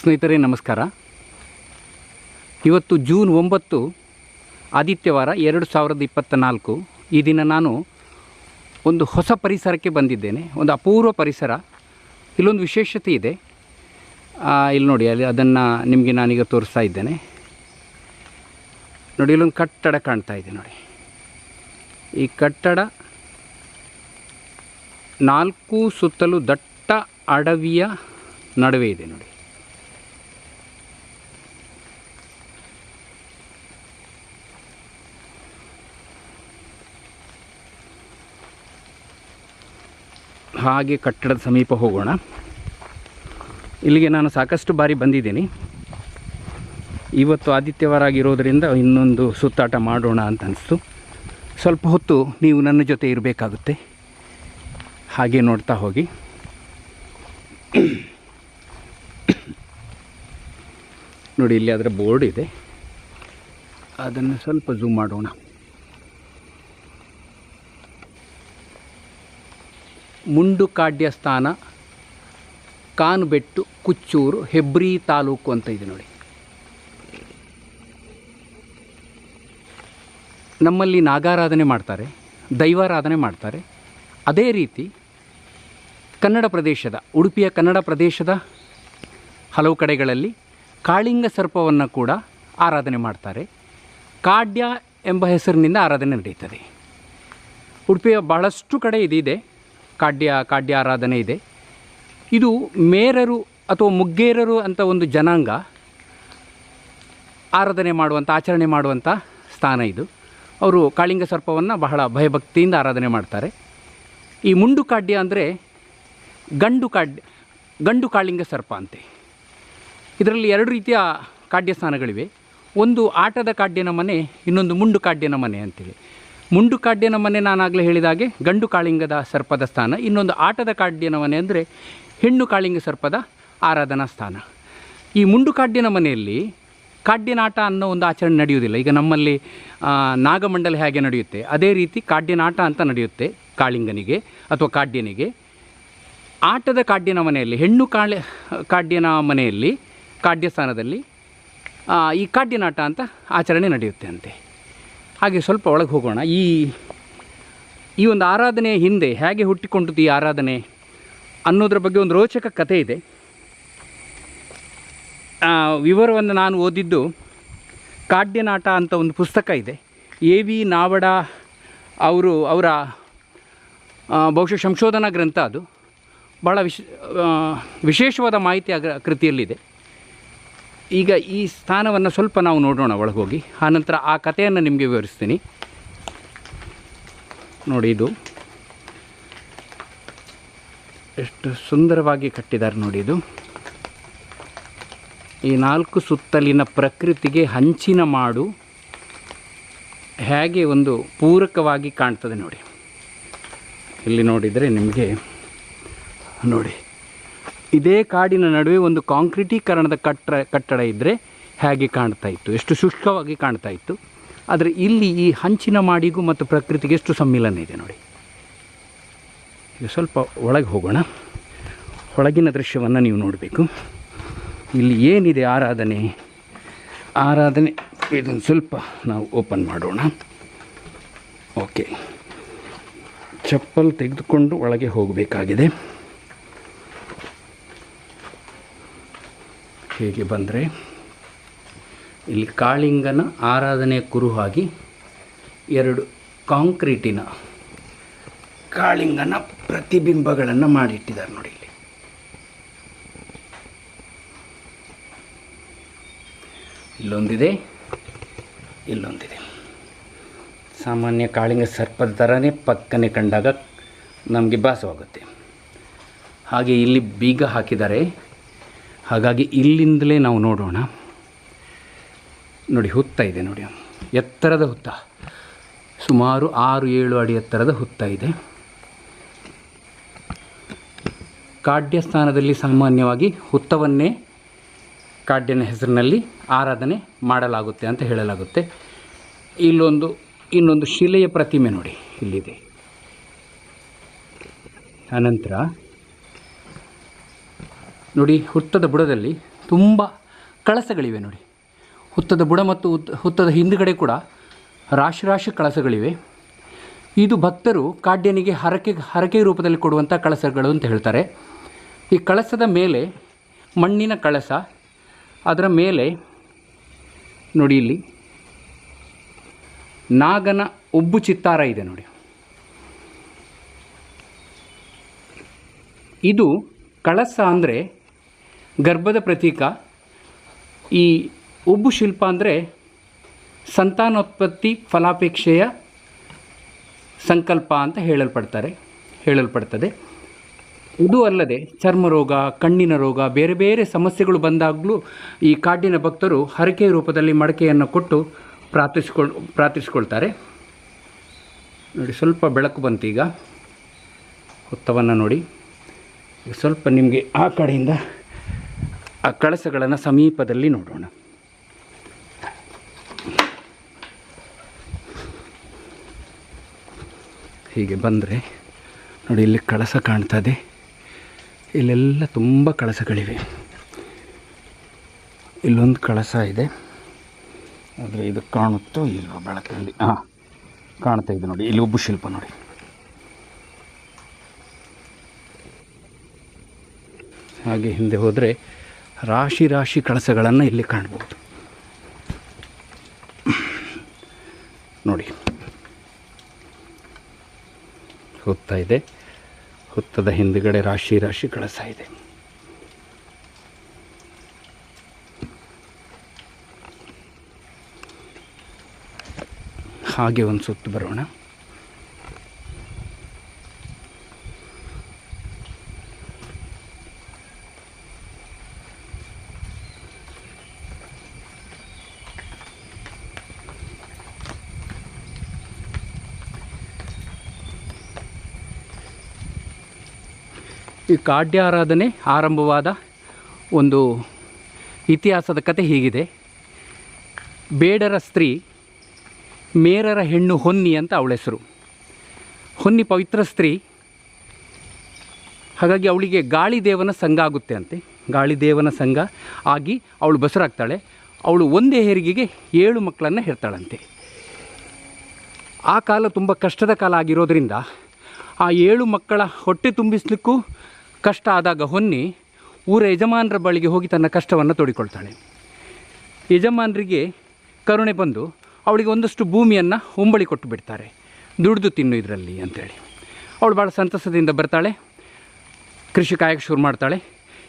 ಸ್ನೇಹಿತರೆ, ನಮಸ್ಕಾರ. ಇವತ್ತು ಜೂನ್ ಒಂಬತ್ತು, ಆದಿತ್ಯವಾರ ಎರಡು ಸಾವಿರದ ಇಪ್ಪತ್ತ ನಾಲ್ಕು ಈ ದಿನ ನಾನು ಒಂದು ಹೊಸ ಪರಿಸರಕ್ಕೆ ಬಂದಿದ್ದೇನೆ. ಒಂದು ಅಪೂರ್ವ ಪರಿಸರ. ಇಲ್ಲೊಂದು ವಿಶೇಷತೆ ಇದೆ. ಇಲ್ಲಿ ನೋಡಿ, ಅಲ್ಲಿ ಅದನ್ನು ನಿಮಗೆ ನಾನೀಗ ತೋರಿಸ್ತಾ ಇದ್ದೇನೆ. ನೋಡಿ, ಇಲ್ಲೊಂದು ಕಟ್ಟಡ ಕಾಣ್ತಾ ಇದೆ ನೋಡಿ. ಈ ಕಟ್ಟಡ ನಾಲ್ಕು ಸುತ್ತಲೂ ದಟ್ಟ ಅಡವಿಯ ನಡುವೆ ಇದೆ ನೋಡಿ. ಹಾಗೆ ಕಟ್ಟಡದ ಸಮೀಪ ಹೋಗೋಣ. ಇಲ್ಲಿಗೆ ನಾನು ಸಾಕಷ್ಟು ಬಾರಿ ಬಂದಿದ್ದೀನಿ. ಇವತ್ತು ಆದಿತ್ಯವಾರ ಆಗಿರೋದರಿಂದ ಇನ್ನೊಂದು ಸುತ್ತಾಟ ಮಾಡೋಣ ಅಂತ ಅನಿಸ್ತು. ಸ್ವಲ್ಪ ಹೊತ್ತು ನೀವು ನನ್ನ ಜೊತೆ ಇರಬೇಕಾಗುತ್ತೆ. ಹಾಗೆ ನೋಡ್ತಾ ಹೋಗಿ. ನೋಡಿ, ಇಲ್ಲಿ ಅದರ ಬೋರ್ಡ್ ಇದೆ. ಅದನ್ನು ಸ್ವಲ್ಪ ಝೂಮ್ ಮಾಡೋಣ. ಮುಂಡುಕಾಡ್ಯ ಸ್ಥಾನ ಕಾನುಬೆಟ್ಟು, ಕುಚ್ಚೂರು, ಹೆಬ್ರಿ ತಾಲೂಕು ಅಂತ ಇದೆ ನೋಡಿ. ನಮ್ಮಲ್ಲಿ ನಾಗಾರಾಧನೆ ಮಾಡ್ತಾರೆ, ದೈವಾರಾಧನೆ ಮಾಡ್ತಾರೆ. ಅದೇ ರೀತಿ ಕನ್ನಡ ಪ್ರದೇಶದ, ಉಡುಪಿಯ ಕನ್ನಡ ಪ್ರದೇಶದ ಹಲವು ಕಡೆಗಳಲ್ಲಿ ಕಾಳಿಂಗ ಸರ್ಪವನ್ನು ಕೂಡ ಆರಾಧನೆ ಮಾಡ್ತಾರೆ. ಕಾಡ್ಯ ಎಂಬ ಹೆಸರಿನಿಂದ ಆರಾಧನೆ ನಡೆಯುತ್ತದೆ ಉಡುಪಿಯ ಬಹಳಷ್ಟು ಕಡೆ ಇದಿದೆ. ಕಾಡ್ಯ ಕಾಡ್ಯ ಆರಾಧನೆ ಇದೆ. ಇದು ಮೇರರು ಅಥವಾ ಮುಗ್ಗೇರರು ಅಂತ ಒಂದು ಜನಾಂಗ ಆರಾಧನೆ ಮಾಡುವಂಥ ಆಚರಣೆ ಮಾಡುವಂಥ ಸ್ಥಾನ ಇದು. ಅವರು ಕಾಳಿಂಗ ಸರ್ಪವನ್ನು ಬಹಳ ಭಯಭಕ್ತಿಯಿಂದ ಆರಾಧನೆ ಮಾಡ್ತಾರೆ. ಈ ಮುಂಡು ಕಾಡ್ಯ ಅಂದರೆ ಗಂಡು ಕಾಡ್ಯ ಗಂಡು ಕಾಳಿಂಗ ಸರ್ಪ ಅಂತೆ. ಇದರಲ್ಲಿ ಎರಡು ರೀತಿಯ ಕಾಡ್ಯ ಸ್ಥಾನಗಳಿವೆ ಒಂದು ಆಟದ ಕಾಡ್ಯನ ಮನೆ, ಇನ್ನೊಂದು ಮುಂಡು ಕಾಡ್ಯನ ಮನೆ ಅಂತೇಳಿ ಮುಂಡು ಕಾಡ್ಯನ ಮನೆ ನಾನಾಗಲೇ ಹೇಳಿದ ಹಾಗೆ ಗಂಡು ಕಾಳಿಂಗದ ಸರ್ಪದ ಸ್ಥಾನ. ಇನ್ನೊಂದು ಆಟದ ಕಾಡ್ಯನ ಮನೆ ಅಂದರೆ ಹೆಣ್ಣು ಕಾಳಿಂಗ ಸರ್ಪದ ಆರಾಧನಾ ಸ್ಥಾನ. ಈ ಮುಂಡು ಕಾಡ್ಯನ ಮನೆಯಲ್ಲಿ ಕಾಡ್ಯನಾಟ ಅನ್ನೋ ಒಂದು ಆಚರಣೆ ನಡೆಯುವುದಿಲ್ಲ. ಈಗ ನಮ್ಮಲ್ಲಿ ನಾಗಮಂಡಲ ಹೇಗೆ ನಡೆಯುತ್ತೆ? ಅದೇ ರೀತಿ ಕಾಡ್ಯನಾಟ ಅಂತ ನಡೆಯುತ್ತೆ ಕಾಳಿಂಗನಿಗೆ ಅಥವಾ ಕಾಡ್ಯನಿಗೆ. ಆಟದ ಕಾಡ್ಯನ ಮನೆಯಲ್ಲಿ ಹೆಣ್ಣು ಕಾಳಿ, ಕಾಡ್ಯನ ಮನೆಯಲ್ಲಿ, ಕಾಡ್ಯಸ್ಥಾನದಲ್ಲಿ ಈ ಕಾಡ್ಯನಾಟ ಅಂತ ಆಚರಣೆ ನಡೆಯುತ್ತೆ ಅಂತೆ. ಹಾಗೆ ಸ್ವಲ್ಪ ಒಳಗೆ ಹೋಗೋಣ. ಈ ಈ ಒಂದು ಆರಾಧನೆಯ ಹಿಂದೆ ಹೇಗೆ ಹುಟ್ಟಿಕೊಂಡಿತು ಈ ಆರಾಧನೆ ಅನ್ನೋದ್ರ ಬಗ್ಗೆ ಒಂದು ರೋಚಕ ಕಥೆ ಇದೆ. ವಿವರವನ್ನು ನಾನು ಓದಿದ್ದು ಕಾಡ್ಯನಾಟ ಅಂತ ಒಂದು ಪುಸ್ತಕ ಇದೆ. ಎ ವಿ ನಾವಡ ಅವರು ಅವರ ಬಹುಶಃ ಸಂಶೋಧನಾ ಗ್ರಂಥ ಅದು. ಭಾಳ ವಿಶ್ ವಿಶೇಷವಾದ ಮಾಹಿತಿ ಕೃತಿಯಲ್ಲಿದೆ. ಈಗ ಈ ಸ್ಥಾನವನ್ನು ಸ್ವಲ್ಪ ನಾವು ನೋಡೋಣ ಒಳಗೆ ಹೋಗಿ ಆನಂತರ ಆ ಕಥೆಯನ್ನು ನಿಮಗೆ ವಿವರಿಸ್ತೀನಿ. ನೋಡಿ ಇದು. ಎಷ್ಟು ಸುಂದರವಾಗಿ ಕಟ್ಟಿದ್ದಾರೆ ನೋಡಿ ಇದು. ಈ ನಾಲ್ಕು ಸುತ್ತಲಿನ ಪ್ರಕೃತಿಗೆ ಹಂಚಿನ ಮಾಡು ಹೇಗೆ ಒಂದು ಪೂರಕವಾಗಿ ಕಾಣ್ತದೆ ನೋಡಿ. ಇಲ್ಲಿ ನೋಡಿದರೆ ನಿಮಗೆ ನೋಡಿ. ಇದೇ ಕಾಡಿನ ನಡುವೆ ಒಂದು ಕಾಂಕ್ರೀಟೀಕರಣದ ಕಟ್ಟಡ ಕಟ್ಟಡ ಇದ್ದರೆ ಹೇಗೆ ಕಾಣ್ತಾ ಇತ್ತು? ಎಷ್ಟು ಶುಷ್ಕವಾಗಿ ಕಾಣ್ತಾ ಇತ್ತು? ಆದರೆ ಇಲ್ಲಿ ಈ ಹಂಚಿನ ಮಾಡಿಗೂ ಮತ್ತು ಪ್ರಕೃತಿಗೆ ಎಷ್ಟು ಸಮ್ಮಿಲನ ಇದೆ ನೋಡಿ. ಸ್ವಲ್ಪ ಒಳಗೆ ಹೋಗೋಣ. ಒಳಗಿನ ದೃಶ್ಯವನ್ನು ನೀವು ನೋಡಬೇಕು. ಇಲ್ಲಿ ಏನಿದೆ ಆರಾಧನೆ? ಆರಾಧನೆ, ಇದನ್ನು ಸ್ವಲ್ಪ ನಾವು ಓಪನ್ ಮಾಡೋಣ. ಓಕೆ. ಚಪ್ಪಲ್ ತೆಗೆದುಕೊಂಡು ಒಳಗೆ ಹೋಗಬೇಕಾಗಿದೆ. ಹೀಗೆ ಬಂದರೆ ಇಲ್ಲಿ ಕಾಳಿಂಗನ ಆರಾಧನೆಯ ಕುರುಹಾಗಿ ಎರಡು ಕಾಂಕ್ರೀಟಿನ ಕಾಳಿಂಗನ ಪ್ರತಿಬಿಂಬಗಳನ್ನು ಮಾಡಿಟ್ಟಿದ್ದಾರೆ ನೋಡಿ ಇಲ್ಲಿ. ಇಲ್ಲೊಂದಿದೆ ಇಲ್ಲೊಂದಿದೆ. ಸಾಮಾನ್ಯ ಕಾಳಿಂಗ ಸರ್ಪದ ಥರನೇ ಪಕ್ಕನೆ ಕಂಡಾಗ ನಮಗೆ ಭಾಸವಾಗುತ್ತೆ. ಹಾಗೆ ಇಲ್ಲಿ ಬೀಗ ಹಾಕಿದ್ದಾರೆ. ಹಾಗಾಗಿ ಇಲ್ಲಿಂದಲೇ ನಾವು ನೋಡೋಣ. ನೋಡಿ, ಹುತ್ತ ಇದೆ ನೋಡಿ. ಎತ್ತರದ ಹುತ್ತ. ಸುಮಾರು ಆರು, ಏಳು ಅಡಿ ಎತ್ತರದ ಹುತ್ತ ಇದೆ. ಕಾಡ್ಯ ಸ್ಥಾನದಲ್ಲಿ ಸಾಮಾನ್ಯವಾಗಿ ಹುತ್ತವನ್ನೇ ಕಾಡ್ಯನ ಹೆಸರಿನಲ್ಲಿ ಆರಾಧನೆ ಮಾಡಲಾಗುತ್ತೆ ಅಂತ ಹೇಳಲಾಗುತ್ತೆ. ಇಲ್ಲೊಂದು, ಇನ್ನೊಂದು ಶಿಲೆಯ ಪ್ರತಿಮೆ ನೋಡಿ, ಇಲ್ಲಿದೆ. ಅನಂತರ ನೋಡಿ, ಹುತ್ತದ ಬುಡದಲ್ಲಿ ತುಂಬ ಕಳಸಗಳಿವೆ ನೋಡಿ. ಹುತ್ತದ ಬುಡ ಮತ್ತು ಹುತ್- ಹುತ್ತದ ಹಿಂದುಗಡೆ ಕೂಡ ರಾಶಿ ರಾಶಿ ಕಳಸಗಳಿವೆ. ಇದು ಭಕ್ತರು ಕಾಡ್ಯನಿಗೆ ಹರಕೆ ಹರಕೆ ರೂಪದಲ್ಲಿ ಕೊಡುವಂಥ ಕಳಸಗಳು ಅಂತ ಹೇಳ್ತಾರೆ. ಈ ಕಳಸದ ಮೇಲೆ ಮಣ್ಣಿನ ಕಳಸ, ಅದರ ಮೇಲೆ ನೋಡಿ ಇಲ್ಲಿ, ನಾಗನ ಉಬ್ಬು ಚಿತ್ತಾರ ಇದೆ ನೋಡಿ. ಇದು ಕಳಸ ಅಂದರೆ ಗರ್ಭದ ಪ್ರತೀಕ. ಈ ಉಬ್ಬು ಶಿಲ್ಪ ಅಂದರೆ ಸಂತಾನೋತ್ಪತ್ತಿ ಫಲಾಪೇಕ್ಷೆಯ ಸಂಕಲ್ಪ ಅಂತ ಹೇಳಲ್ಪಡ್ತಾರೆ, ಹೇಳಲ್ಪಡ್ತದೆ. ಇದು ಅಲ್ಲದೆ ಚರ್ಮ ರೋಗ, ಕಣ್ಣಿನ ರೋಗ, ಬೇರೆ ಬೇರೆ ಸಮಸ್ಯೆಗಳು ಬಂದಾಗಲೂ ಈ ಕಾಡಿನ ಭಕ್ತರು ಹರಕೆ ರೂಪದಲ್ಲಿ ಮಡಕೆಯನ್ನು ಕೊಟ್ಟು ಪ್ರಾರ್ಥಿಸ್ಕೊಳ್, ಪ್ರಾರ್ಥಿಸ್ಕೊಳ್ತಾರೆ. ನೋಡಿ, ಸ್ವಲ್ಪ ಬೆಳಕು ಬಂತು ಈಗ ಹುತ್ತವನ್ನು ನೋಡಿ. ಸ್ವಲ್ಪ ನಿಮಗೆ ಆ ಕಡೆಯಿಂದ ಆ ಕಳಸಗಳನ್ನು ಸಮೀಪದಲ್ಲಿ ನೋಡೋಣ. ಹೀಗೆ ಬಂದರೆ ನೋಡಿ ಇಲ್ಲಿ ಕಳಸ ಕಾಣ್ತದೆ ಇಲ್ಲೆಲ್ಲ ತುಂಬ ಕಳಸಗಳಿವೆ. ಇಲ್ಲೊಂದು ಕಳಸ ಇದೆ. ಆದರೆ ಇದು ಕಾಣುತ್ತೋ ಇಲ್ವೋ ಬೆಳಕಲ್ಲಿ? ಹಾಂ ಕಾಣ್ತಾ ಇದೆ ನೋಡಿ. ಇಲ್ಲಿ ಒಬ್ಬ ಶಿಲ್ಪ ನೋಡಿ. ಹಾಗೆ ಹಿಂದೆ ಹೋದರೆ ರಾಶಿ ರಾಶಿ ಕಳಸಗಳನ್ನು ಇಲ್ಲಿ ಕಾಣ್ಬೋದು. ನೋಡಿ. ಹುತ್ತ ಇದೆ. ಹುತ್ತದ ಹಿಂದುಗಡೆ ರಾಶಿ ರಾಶಿ ಕಳಸ ಇದೆ. ಹಾಗೆ ಒಂದು ಸುತ್ತು ಬರೋಣ. ಈ ಕಾಡ್ಯ ಆರಾಧನೆ ಆರಂಭವಾದ ಒಂದು ಇತಿಹಾಸದ ಕತೆ ಹೀಗಿದೆ. ಬೇಡರ ಸ್ತ್ರೀ, ಮೇರರ ಹೆಣ್ಣು ಹೊನ್ನಿ ಅಂತ ಅವಳ ಹೆಸರು. ಹೊನ್ನಿ ಪವಿತ್ರ ಸ್ತ್ರೀ, ಹಾಗಾಗಿ ಅವಳಿಗೆ ಗಾಳಿದೇವನ ಸಂಘ ಆಗುತ್ತೆ ಅಂತೆ. ಗಾಳಿದೇವನ ಸಂಘ ಆಗಿ ಅವಳು ಬಸರಾಗ್ತಾಳೆ. ಅವಳು ಒಂದೇ ಹೆರಿಗೆಗೆ ಏಳು ಮಕ್ಕಳನ್ನು ಹೆರ್ತಾಳಂತೆ. ಆ ಕಾಲ ತುಂಬ ಕಷ್ಟದ ಕಾಲ ಆಗಿರೋದರಿಂದ ಆ ಏಳು ಮಕ್ಕಳ ಹೊಟ್ಟೆ ತುಂಬಿಸ್ಲಿಕ್ಕೂ ಕಷ್ಟ ಆದಾಗ ಹೊನ್ನಿ ಊರ ಯಜಮಾನರ ಬಳಿಗೆ ಹೋಗಿ ತನ್ನ ಕಷ್ಟವನ್ನು ತೋಡಿಕೊಳ್ತಾಳೆ ಯಜಮಾನರಿಗೆ ಕರುಣೆ ಬಂದು ಅವಳಿಗೆ ಒಂದಷ್ಟು ಭೂಮಿಯನ್ನು ಉಂಬಳಿ ಕೊಟ್ಟು ಬಿಡ್ತಾರೆ. ದುಡಿದು ತಿನ್ನು ಇದರಲ್ಲಿ ಅಂತೇಳಿ. ಅವಳು ಭಾಳ ಸಂತಸದಿಂದ ಬರ್ತಾಳೆ. ಕೃಷಿ ಕಾಯಕ್ಕೆ ಶುರು ಮಾಡ್ತಾಳೆ.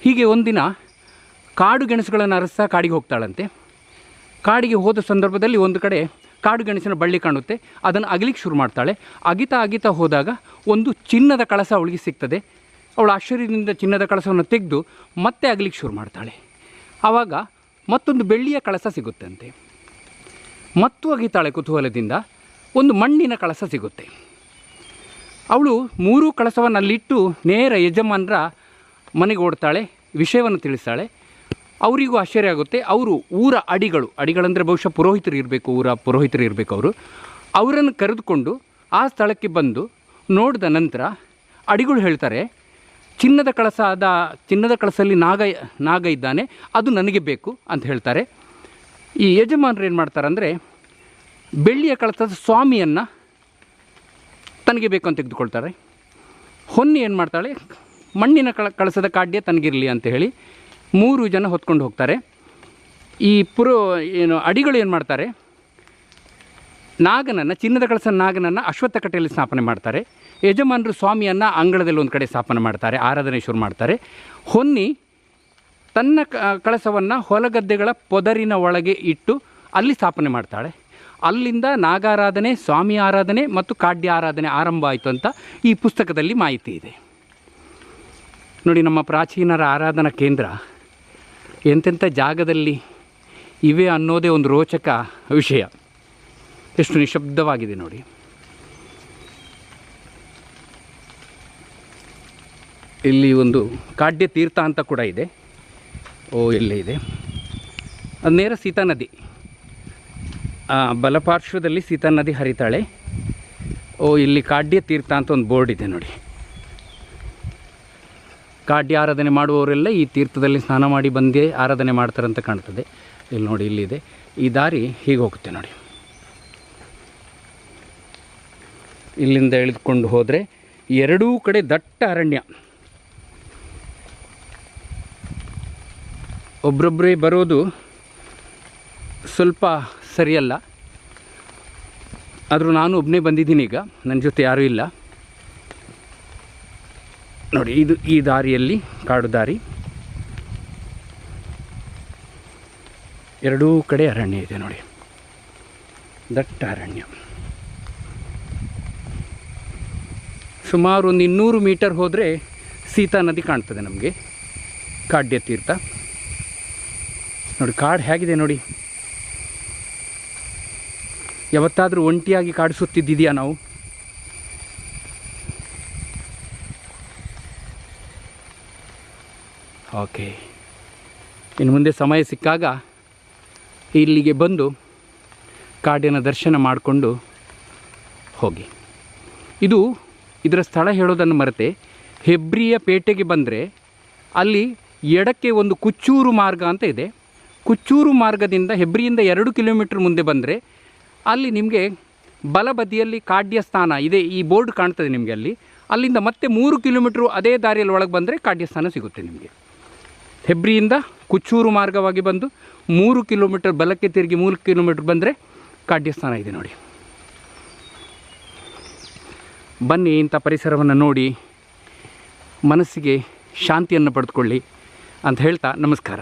ಹೀಗೆ ಒಂದಿನ ಕಾಡು ಗೆಣಸುಗಳನ್ನು ಅರಸ್ತಾ ಕಾಡಿಗೆ ಹೋಗ್ತಾಳಂತೆ. ಕಾಡಿಗೆ ಹೋದ ಸಂದರ್ಭದಲ್ಲಿ ಒಂದು ಕಡೆ ಕಾಡು ಗೆಣಸಿನ ಬಳ್ಳಿ ಕಾಣುತ್ತೆ. ಅದನ್ನು ಅಗಲಿಕ್ಕೆ ಶುರು ಮಾಡ್ತಾಳೆ. ಅಗಿತಾ ಅಗಿತಾ ಹೋದಾಗ ಒಂದು ಚಿನ್ನದ ಕಳಸ ಅವಳಿಗೆ ಸಿಗ್ತದೆ. ಅವಳು ಆಶ್ಚರ್ಯದಿಂದ ಚಿನ್ನದ ಕಳಸವನ್ನು ತೆಗೆದು ಮತ್ತೆ ಅಗಲಿಕ್ಕೆ ಶುರು ಮಾಡ್ತಾಳೆ. ಆವಾಗ ಮತ್ತೊಂದು ಬೆಳ್ಳಿಯ ಕಳಸ ಸಿಗುತ್ತಂತೆ. ಮತ್ತು ಅಗಿತಾಳೆ ಕುತೂಹಲದಿಂದ ಒಂದು ಮಣ್ಣಿನ ಕಳಸ ಸಿಗುತ್ತೆ. ಅವಳು ಮೂರೂ ಕಳಸವನ್ನು ಅಲ್ಲಿಟ್ಟು ನೇರ ಯಜಮಾನರ ಮನೆಗೆ ಓಡ್ತಾಳೆ, ವಿಷಯವನ್ನು ತಿಳಿಸ್ತಾಳೆ. ಅವರಿಗೂ ಆಶ್ಚರ್ಯ ಆಗುತ್ತೆ. ಅವರು ಊರ ಅಡಿಗಳು, ಅಡಿಗಳಂದರೆ ಬಹುಶಃ ಪುರೋಹಿತರು ಇರಬೇಕು, ಊರ ಪುರೋಹಿತರು ಇರಬೇಕು ಅವರು. ಅವರನ್ನು ಕರೆದುಕೊಂಡು ಆ ಸ್ಥಳಕ್ಕೆ ಬಂದು ನೋಡಿದ ನಂತರ ಅಡಿಗಳು ಹೇಳ್ತಾರೆ ಚಿನ್ನದ ಕಳಸ ಆದ ಚಿನ್ನದ ಕಳಸಲ್ಲಿ ನಾಗ ನಾಗ ಇದ್ದಾನೆ, ಅದು ನನಗೆ ಬೇಕು ಅಂತ ಹೇಳ್ತಾರೆ. ಈ ಯಜಮಾನರು ಏನು ಮಾಡ್ತಾರೆ ಅಂದರೆ ಬೆಳ್ಳಿಯ ಕಳಸದ ಸ್ವಾಮಿಯನ್ನು ತನಗೆ ಬೇಕು ಅಂತ ತೆಗೆದುಕೊಳ್ತಾರೆ. ಹೊನ್ನಿ ಏನು ಮಾಡ್ತಾಳೆ, ಮಣ್ಣಿನ ಕಳ, ಕಳಸದ ಕಾಡ್ಯ ತನಗಿರಲಿ ಅಂತ ಹೇಳಿ ಮೂರು ಜನ ಹೊತ್ಕೊಂಡು ಹೋಗ್ತಾರೆ. ಈ ಪುರೋ, ಏನು, ಅಡಿಗಳು ಏನು ಮಾಡ್ತಾರೆ, ನಾಗನನ್ನು, ಚಿನ್ನದ ಕಳಸ ನಾಗನನ್ನು ಅಶ್ವತ್ಥ ಕಟ್ಟೆಯಲ್ಲಿ ಸ್ಥಾಪನೆ ಮಾಡ್ತಾರೆ. ಯಜಮಾನರು ಸ್ವಾಮಿಯನ್ನು ಅಂಗಳದಲ್ಲಿ ಒಂದು ಕಡೆ ಸ್ಥಾಪನೆ ಮಾಡ್ತಾರೆ, ಆರಾಧನೆ ಶುರು ಮಾಡ್ತಾರೆ. ಹೊನ್ನಿ ತನ್ನ ಕಳಸವನ್ನು ಹೊಲಗದ್ದೆಗಳ ಪೊದರಿನ ಒಳಗೆ ಇಟ್ಟು ಅಲ್ಲಿ ಸ್ಥಾಪನೆ ಮಾಡ್ತಾಳೆ. ಅಲ್ಲಿಂದ ನಾಗಾರಾಧನೆ, ಸ್ವಾಮಿ ಆರಾಧನೆ ಮತ್ತು ಕಾಡ್ಯ ಆರಾಧನೆ ಆರಂಭ ಆಯಿತು ಅಂತ ಈ ಪುಸ್ತಕದಲ್ಲಿ ಮಾಹಿತಿ ಇದೆ. ನೋಡಿ, ನಮ್ಮ ಪ್ರಾಚೀನರ ಆರಾಧನಾ ಕೇಂದ್ರ ಎಂತೆಂಥ ಜಾಗದಲ್ಲಿ ಇವೆ ಅನ್ನೋದೇ ಒಂದು ರೋಚಕ ವಿಷಯ. ಎಷ್ಟು ನಿಶಬ್ದವಾಗಿದೆ ನೋಡಿ. ಇಲ್ಲಿ ಒಂದು ಕಾಡ್ಯ ತೀರ್ಥ ಅಂತ ಕೂಡ ಇದೆ. ಓ, ಇಲ್ಲೇ ಇದೆ. ಅದು ನೇರ ಸೀತಾ ನದಿ. ಬಲಪಾರ್ಶ್ವದಲ್ಲಿ ಸೀತಾ ನದಿ ಹರಿತಾಳೆ. ಓ, ಇಲ್ಲಿ ಕಾಡ್ಯ ತೀರ್ಥ ಅಂತ ಒಂದು ಬೋರ್ಡ್ ಇದೆ ನೋಡಿ. ಕಾಡ್ಯ ಆರಾಧನೆ ಮಾಡುವವರೆಲ್ಲ ಈ ತೀರ್ಥದಲ್ಲಿ ಸ್ನಾನ ಮಾಡಿ ಬಂದೇ ಆರಾಧನೆ ಮಾಡ್ತಾರೆ ಅಂತ ಕಾಣ್ತದೆ. ಇಲ್ಲಿ ನೋಡಿ ಇಲ್ಲಿದೆ ಈ ದಾರಿ ಹೀಗೆ ಹೋಗುತ್ತೆ ನೋಡಿ. ಇಲ್ಲಿಂದ ಎಳೆದುಕೊಂಡು ಹೋದರೆ ಎರಡೂ ಕಡೆ ದಟ್ಟ ಅರಣ್ಯ. ಒಬ್ರೊಬ್ಬರೇ ಬರೋದು ಸ್ವಲ್ಪ ಸರಿಯಲ್ಲ. ಆದರೂ ನಾನು ಒಬ್ಬನೇ ಬಂದಿದ್ದೀನಿ ಈಗ. ನನ್ನ ಜೊತೆ ಯಾರೂ ಇಲ್ಲ. ನೋಡಿ, ಇದು ಈ ದಾರಿಯಲ್ಲಿ, ಕಾಡು ದಾರಿ. ಎರಡೂ ಕಡೆ ಅರಣ್ಯ ಇದೆ ನೋಡಿ. ದಟ್ಟ ಅರಣ್ಯ. ಸುಮಾರು ಒಂದು ಇನ್ನೂರು ಮೀಟರ್ ಹೋದರೆ ಸೀತಾ ನದಿ ಕಾಣ್ತದೆ ನಮಗೆ. ಕಾಡ್ಯ ತೀರ್ಥ. ನೋಡಿ, ಕಾಡು ಹೇಗಿದೆ ನೋಡಿ. ಯಾವತ್ತಾದರೂ ಒಂಟಿಯಾಗಿ ಕಾಡು ಸುತ್ತಿದ್ದಿದೆಯಾ ನಾವು? ಓಕೆ ಇನ್ನು ಮುಂದೆ ಸಮಯ ಸಿಕ್ಕಾಗ ಇಲ್ಲಿಗೆ ಬಂದು ಕಾಡಿನ ದರ್ಶನ ಮಾಡಿಕೊಂಡು ಹೋಗಿ. ಇದು ಇದರ ಸ್ಥಳ ಹೇಳೋದನ್ನು ಮರೆತೆ. ಹೆಬ್ರಿಯ ಪೇಟೆಗೆ ಬಂದರೆ ಅಲ್ಲಿ ಎಡಕ್ಕೆ ಒಂದು ಕುಚ್ಚೂರು ಮಾರ್ಗ ಅಂತ ಇದೆ. ಕುಚ್ಚೂರು ಮಾರ್ಗದಿಂದ ಹೆಬ್ರಿಯಿಂದ ಎರಡು ಕಿಲೋಮೀಟ್ರ್ ಮುಂದೆ ಬಂದರೆ ಅಲ್ಲಿ ನಿಮಗೆ ಬಲಬದಿಯಲ್ಲಿ ಕಾಡ್ಯ ಸ್ಥಾನ ಇದೆ, ಈ ಬೋರ್ಡ್ ಕಾಣ್ತದೆ ನಿಮಗೆ ಅಲ್ಲಿ. ಅಲ್ಲಿಂದ ಮತ್ತೆ ಮೂರು ಕಿಲೋಮೀಟ್ರು ಅದೇ ದಾರಿಯಲ್ಲಿ ಒಳಗೆ ಬಂದರೆ ಕಾಡ್ಯ ಸ್ಥಾನ ಸಿಗುತ್ತೆ ನಿಮಗೆ. ಹೆಬ್ರಿಯಿಂದ ಕುಚ್ಚೂರು ಮಾರ್ಗವಾಗಿ ಬಂದು ಮೂರು ಕಿಲೋಮೀಟರ್ ಬಲಕ್ಕೆ ತಿರುಗಿ ಮೂರು ಕಿಲೋಮೀಟ್ರ್ ಬಂದರೆ ಕಾಡ್ಯಸ್ಥಾನ ಇದೆ ನೋಡಿ. ಬನ್ನಿ ಇಂಥ ಪರಿಸರವನ್ನು ನೋಡಿ, ಮನಸ್ಸಿಗೆ ಶಾಂತಿಯನ್ನು ಪಡೆದುಕೊಳ್ಳಿ ಅಂತ ಹೇಳ್ತಾ ನಮಸ್ಕಾರ.